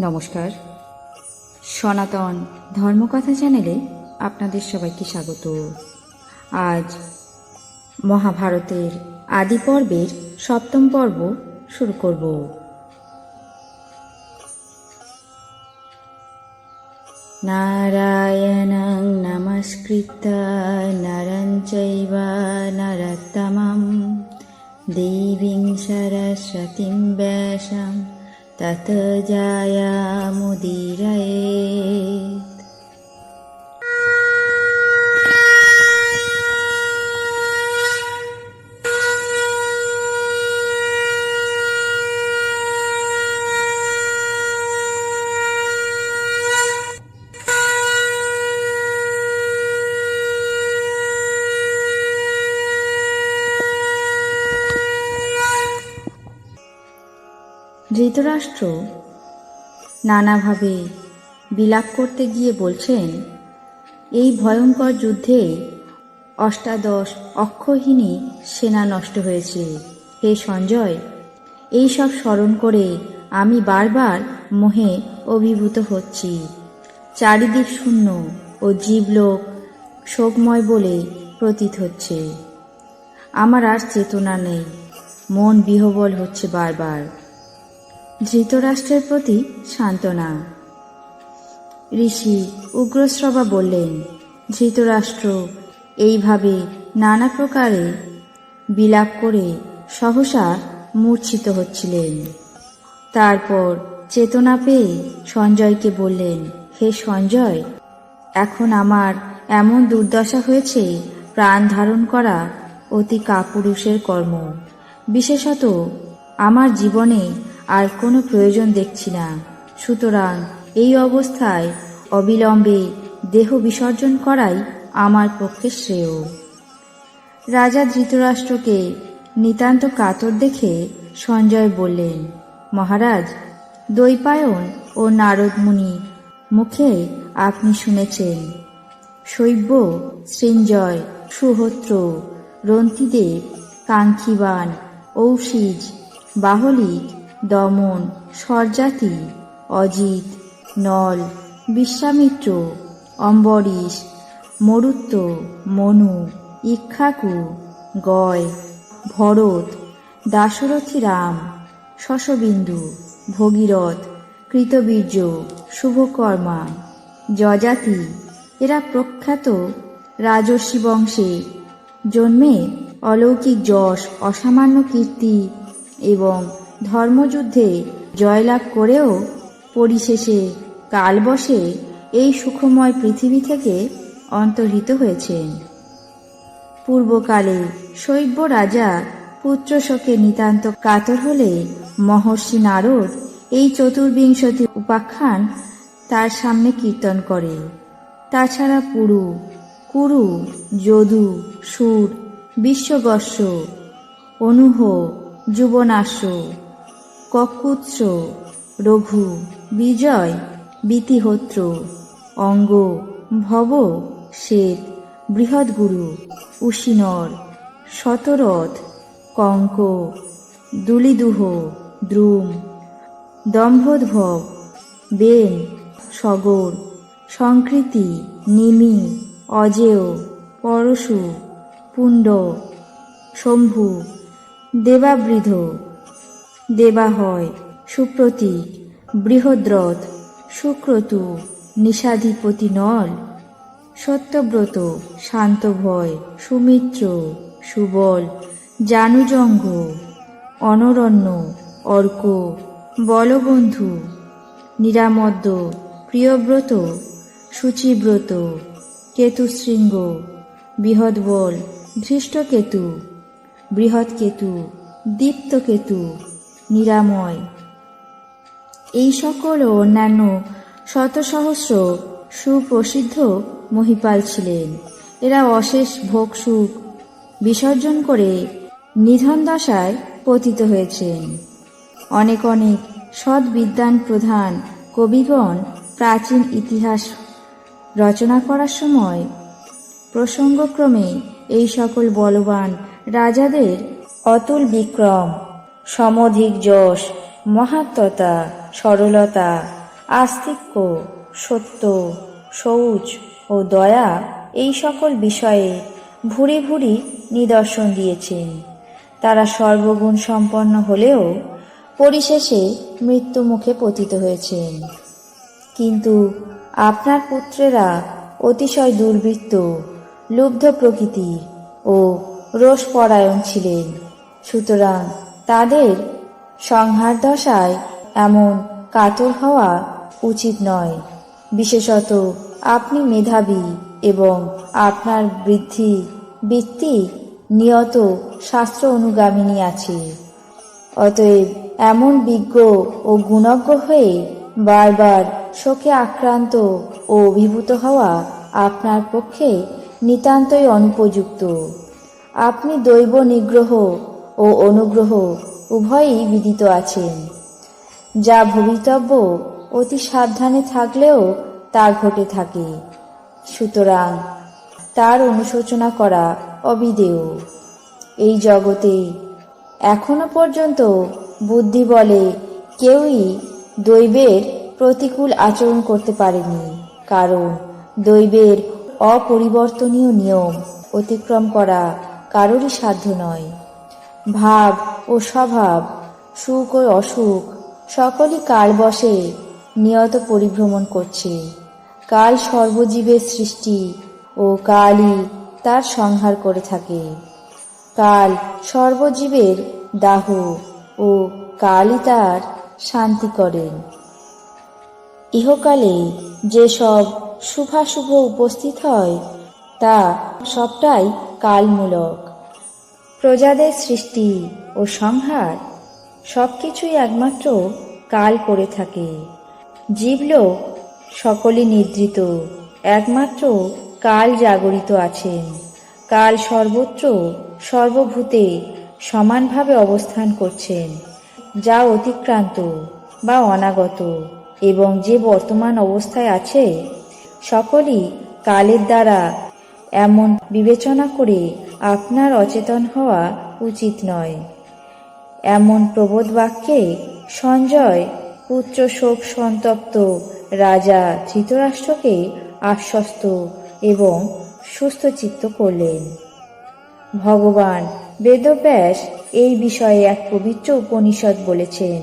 নমস্কার। সনাতন ধর্মকথা চ্যানেলে আপনাদের সবাইকে স্বাগত। আজ মহাভারতের আদি পর্বের সপ্তম পর্ব শুরু করব। নারায়ণং নমস্কৃত নরং চৈব নরোত্তমं দেবীং সরস্বতীং तत् जाया मुदिरार ধৃতরাষ্ট্র? নানাভাবে বিলাপ করতে গিয়ে বলছেন, এই ভয়ঙ্কর যুদ্ধে অষ্টাদশ অক্ষহীনী সেনা নষ্ট হয়েছে। হে সঞ্জয়, এই সব স্মরণ করে আমি বারবার মোহে অভিভূত হচ্ছি। চারিদিক শূন্য ও জীবলোক শোকময় বলে প্রতীত হচ্ছে। আমার আর চেতনা নেই, মন বিহবল হচ্ছে বারবার। ধৃতরাষ্ট্রের প্রতি সান্ত্বনা। ঋষি উগ্রশ্রবা বললেন, ধৃতরাষ্ট্র এইভাবে নানা প্রকারে বিলাপ করে সহসা মূর্ছিত হচ্ছিলেন। তারপর চেতনা পেয়ে সঞ্জয়কে বললেন, হে সঞ্জয়, এখন আমার এমন দুর্দশা হয়েছে, প্রাণ ধারণ করা অতি কাপুরুষের কর্ম। বিশেষত আমার জীবনে আর কোনো প্রয়োজন দেখছি না। সুতরাং এই অবস্থায় অবিলম্বে দেহ বিসর্জন করাই আমার পক্ষে শ্রেয়। রাজা ধৃতরাষ্ট্রকে নিতান্ত কাতর দেখে সঞ্জয় বললেন, মহারাজ দৈপায়ন ও নারদ মুনি মুখে আপনি শুনেছেন। শৈব্য সৃঞ্জয় সুহত্র রন্তিদেব, কাঙ্ক্ষিবান ঔষিজ বাহলিক দমন, স্বরজাতি, অজিত, নল, বিশ্বামিত্র, অম্বরীশ, মরুত্ব, মনু, ইক্ষাকু, গয়, ভরত দাশরথী রাম শশবিন্দু, ভগীরথ, কৃতবীর্য, শুভকর্মা, যজাতি, এরা প্রখ্যাত রাজস্বী বংশে। জন্মে অলৌকিক যশ, অসামান্য কীর্তি এবং ধর্মযুদ্ধে জয়লাভ করেও পরিশেষে কালবশে এই সুখময় পৃথিবী থেকে অন্তর্হিত হয়েছেন। পূর্বকালে শৈব্য রাজা পুত্র শোকে নিতান্ত কাতর হলে মহর্ষি নারদ এই চতুর্বিংশতি উপাখ্যান তার সামনে কীর্তন করে। তাছাড়া পুরু, কুরু, যদু, সুর, বিশ্বগস্য, অনুহ যুবনাশ্য ককুৎস, রঘু, বিজয়, বিতিহোত্র, অঙ্গ, ভব, শ্বেত, বৃহৎগুরু, উশিনর, শতরথ, কঙ্ক, দুলিদুহ, দ্রুম, দম্ভোদ্ভব, বেন, সগর, সংকৃতি, নিমি, অজেয়, পরশু, পুণ্ড, শম্ভু, দেবাবৃধ দেবাহয় সুপ্রতীক, বৃহদ্রথ সুক্রতু নিষাধিপতি নল, সত্যব্রত, শান্তভয়, সুমিত্র, সুবল, জানুজঙ্গ, অনরণ্য, অর্ক, বলবন্ধু, নিরামদ্য, প্রিয়ব্রত, সূচিব্রত, কেতুশৃঙ্গ, বৃহদ্বল, ধৃষ্টকেতু, বৃহৎকেতু, দীপ্তকেতু নিরাময়। এই সকল ও অন্যান্য শত সহস্র সুপ্রসিদ্ধ মহিপাল ছিলেন। এরা অশেষ ভোগ সুখ বিসর্জন করে নিধন দশায় পতিত হয়েছেন। অনেক অনেক সৎ বিদ্যান প্রধান কবিগণ প্রাচীন ইতিহাস রচনা করার সময় প্রসঙ্গক্রমে এই সকল বলবান রাজাদের অতুল বিক্রম সমধিক যশ, মহাত্মতা, সরলতা, আস্তিক্য, সত্য শৌচ ও দয়া এই সকল বিষয়ে ভুরি ভুরি নিদর্শন দিয়েছেন। তারা সর্বগুণ সম্পন্ন হলেও পরিশেষে মৃত্যু মুখে পতিত হয়েছেন। কিন্তু আপনার পুত্রেরা অতিশয় দুর্বৃত্ত, লুব্ধ প্রকৃতির ও রোষপরায়ণ ছিলেন। সুতরাং তাদের সংহার দশায় এমন কাতর হওয়া উচিত নয়। বিশেষত আপনি মেধাবী এবং আপনার বৃদ্ধি বৃত্তি নিয়ত শাস্ত্র অনুগামিনী আছে। অতএব এমন বিজ্ঞ ও গুণজ্ঞ হয়ে বারবার শোকে আক্রান্ত ও অভিভূত হওয়া আপনার পক্ষে নিতান্তই অনুপযুক্ত। আপনি দৈব নিগ্রহ ও অনুগ্রহ উভয়ই বিদিত আছেন। যা ভবিতব্য অতি সাবধানে থাকলেও তা ঘটে থাকে। সুতরাং তার অনুশোচনা করা অবিদেয়। এই জগতে এখনও পর্যন্ত বুদ্ধি বলে কেউই দৈবের প্রতিকূল আচরণ করতে পারেনি, কারণ দৈবের অপরিবর্তনীয় নিয়ম অতিক্রম করা কারোরই সাধ্য নয়। ভাব ও স্বভাব, সুখ ও অসুখ, সকলই কাল বসে নিয়ত পরিভ্রমণ করছে। কাল সর্বজীবের সৃষ্টি ও কালই তার সংহার করে থাকে। কাল সর্বজীবের দাহ ও কালই তার শান্তি করেন ইহকালে যেসব শুভাশুভ উপস্থিত হয়, তা সবটাই কালমূলক। প্রজাদের সৃষ্টি ও সংহার সব কিছুই একমাত্র কাল করে থাকে। জীবলোক সকলে নিদ্রিত, একমাত্র কাল জাগরিত আছেন। কাল সর্বত্র, সর্বভূতে সমানভাবে অবস্থান করছেন, যা অতিক্রান্ত বা অনাগত, এবং যে বর্তমান অবস্থায় আছে, সকলই কালের দ্বারা এমন বিবেচনা করে আপনার অচেতন হওয়া উচিত নয়। এমন প্রবোধ বাক্যে সঞ্জয় পুত্র শোক সন্তপ্ত রাজা ধৃতরাষ্ট্রকে আশ্বস্ত এবং সুস্থ চিত্ত করলেন। ভগবান বেদব্যাস এই বিষয়ে এক পবিত্র উপনিষদ বলেছেন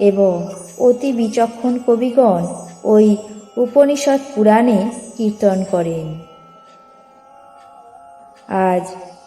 এবং অতি বিচক্ষণ কবিগণ ওই উপনিষদ পুরাণে কীর্তন করেন। আজ